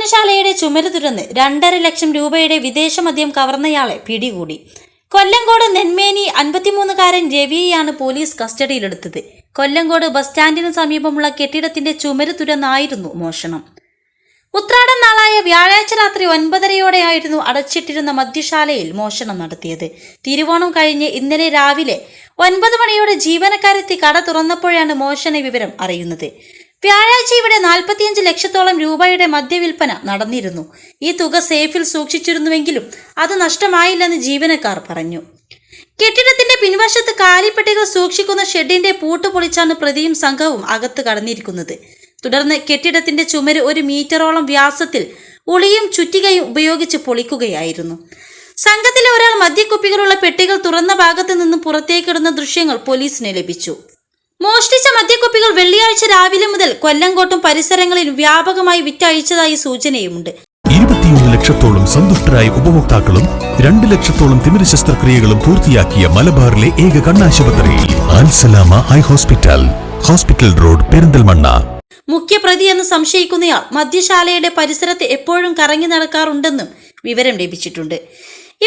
വിൽപ്പനശാലയുടെ ചുമര് തുറന്ന് രണ്ടര ലക്ഷം രൂപയുടെ വിദേശ മദ്യം കവർന്നയാളെ പിടികൂടി. കൊല്ലങ്കോട് നെന്മേനി അൻപത്തിമൂന്നുകാരൻ രവിയെയാണ് പോലീസ് കസ്റ്റഡിയിലെടുത്തത്. കൊല്ലങ്കോട് ബസ് സ്റ്റാൻഡിന് സമീപമുള്ള കെട്ടിടത്തിന്റെ ചുമര് തുരന്നായിരുന്നു മോഷണം. ഉത്രാടം നാളായ വ്യാഴാഴ്ച രാത്രി ഒൻപതരയോടെയായിരുന്നു അടച്ചിട്ടിരുന്ന മദ്യശാലയിൽ മോഷണം നടത്തിയത്. തിരുവോണം കഴിഞ്ഞ് ഇന്നലെ രാവിലെ ഒൻപത് മണിയോടെ ജീവനക്കാരെത്തി കട തുറന്നപ്പോഴാണ് മോഷണ വിവരം അറിയുന്നത്. വ്യാഴാഴ്ച ഇവിടെ നാൽപ്പത്തിയഞ്ച് ലക്ഷത്തോളം രൂപയുടെ മദ്യവിൽപ്പന നടന്നിരുന്നു. ഈ തുക സേഫിൽ സൂക്ഷിച്ചിരുന്നുവെങ്കിലും അത് നഷ്ടമായില്ലെന്ന് ജീവനക്കാർ പറഞ്ഞു. കെട്ടിടത്തിന്റെ പിൻവശത്ത് കാലിപ്പെട്ടികൾ സൂക്ഷിക്കുന്ന ഷെഡിന്റെ പൂട്ട് പൊളിച്ചാണ് പ്രതിയും സംഘവും അകത്ത് കടന്നിരിക്കുന്നത്. തുടർന്ന് കെട്ടിടത്തിന്റെ ചുമര് ഒരു മീറ്ററോളം വ്യാസത്തിൽ ഉളിയും ചുറ്റികയും ഉപയോഗിച്ച് പൊളിക്കുകയായിരുന്നു. സംഘത്തിലെ ഒരാൾ മദ്യക്കുപ്പികളുള്ള പെട്ടികൾ തുറന്ന ഭാഗത്ത് നിന്ന് പുറത്തേക്കിടുന്ന ദൃശ്യങ്ങൾ പോലീസിന് ലഭിച്ചു. മോഷ്ടിച്ച മദ്യക്കുപ്പികൾ വെള്ളിയാഴ്ച രാവിലെ മുതൽ കൊല്ലങ്കോട്ടും പരിസരങ്ങളിൽ വ്യാപകമായി വിറ്റഴിച്ചതായി സൂചനയുമുണ്ട്. ഇരുപത്തിയൊന്ന് ലക്ഷത്തോളം സന്തുഷ്ടരായ ഉപഭോക്താക്കളും രണ്ട് ലക്ഷത്തോളം തിമിര ശസ്ത്രക്രിയകളും പൂർത്തിയാക്കിയ മലബാറിലെ ഏക കണ്ണാശുപത്രിയിൽ Al Salama eye hospital hospital road Perinthalmanna. മുഖ്യപ്രതി എന്ന് സംശയിക്കുന്നയാൾ മദ്യശാലയുടെ പരിസരത്ത് എപ്പോഴും കറങ്ങി നടക്കാറുണ്ടെന്നും വിവരം ലഭിച്ചിട്ടുണ്ട്.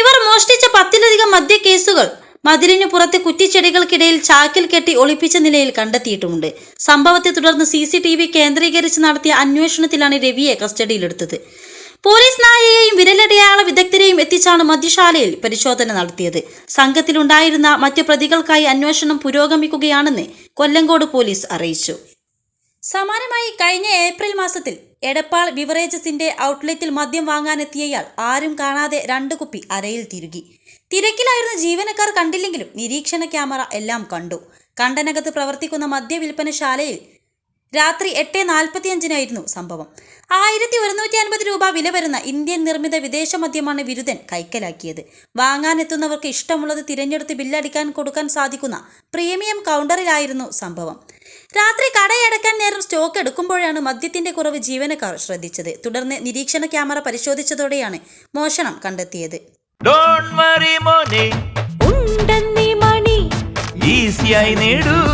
ഇവർ മോഷ്ടിച്ച പത്തിലധികം മദ്യ കേസുകൾ മതിലിനു പുറത്ത് കുറ്റിച്ചെടികൾക്കിടയിൽ ചാക്കിൽ കെട്ടി ഒളിപ്പിച്ച നിലയിൽ കണ്ടെത്തിയിട്ടുമുണ്ട്. സംഭവത്തെ തുടർന്ന് സി സി ടി വി കേന്ദ്രീകരിച്ച് നടത്തിയ അന്വേഷണത്തിലാണ് രവിയെ കസ്റ്റഡിയിലെടുത്തത്. പോലീസ് നായയെയും വിരലടയാള വിദഗ്ധരെയും എത്തിച്ചാണ് മദ്യശാലയിൽ പരിശോധന നടത്തിയത്. സംഘത്തിലുണ്ടായിരുന്ന മറ്റ് പ്രതികൾക്കായി അന്വേഷണം പുരോഗമിക്കുകയാണെന്ന് കൊല്ലങ്കോട് പോലീസ് അറിയിച്ചു. സമാനമായി കഴിഞ്ഞ ഏപ്രിൽ മാസത്തിൽ എടപ്പാൾ ബിവറേജസിന്റെ ഔട്ട്ലെറ്റിൽ മദ്യം വാങ്ങാനെത്തിയയാൾ ആരും കാണാതെ രണ്ട് കുപ്പി അരയിൽ തിരുകി. തിരക്കിലായിരുന്ന ജീവനക്കാർ കണ്ടില്ലെങ്കിലും നിരീക്ഷണ ക്യാമറ എല്ലാം കണ്ടു. കണ്ടനകത്ത് പ്രവർത്തിക്കുന്ന മദ്യവിൽപ്പനശാലയിൽ രാത്രി എട്ട് നാൽപ്പത്തിയഞ്ചിനായിരുന്നു സംഭവം. ആയിരത്തി ഒരുന്നൂറ്റി അൻപത് രൂപ വില വരുന്ന ഇന്ത്യൻ നിർമ്മിത വിദേശ മദ്യമാണ് വിരുദ്ധൻ കൈക്കലാക്കിയത്. വാങ്ങാനെത്തുന്നവർക്ക് ഇഷ്ടമുള്ളത് തിരഞ്ഞെടുത്ത് ബില്ലടിക്കാൻ കൊടുക്കാൻ സാധിക്കുന്ന പ്രീമിയം കൗണ്ടറിലായിരുന്നു സംഭവം. രാത്രി കടയടക്കാൻ നേരം സ്റ്റോക്ക് എടുക്കുമ്പോഴാണ് മദ്യത്തിന്റെ കുറവ് ജീവനക്കാർ ശ്രദ്ധിച്ചത്. തുടർന്ന് നിരീക്ഷണ ക്യാമറ പരിശോധിച്ചതോടെയാണ് മോഷണം കണ്ടെത്തിയത്. ഡോൺ വറി മോനെ. ഉണ്ടെന്നീ മണി. ഈസിയായി നേടൂ.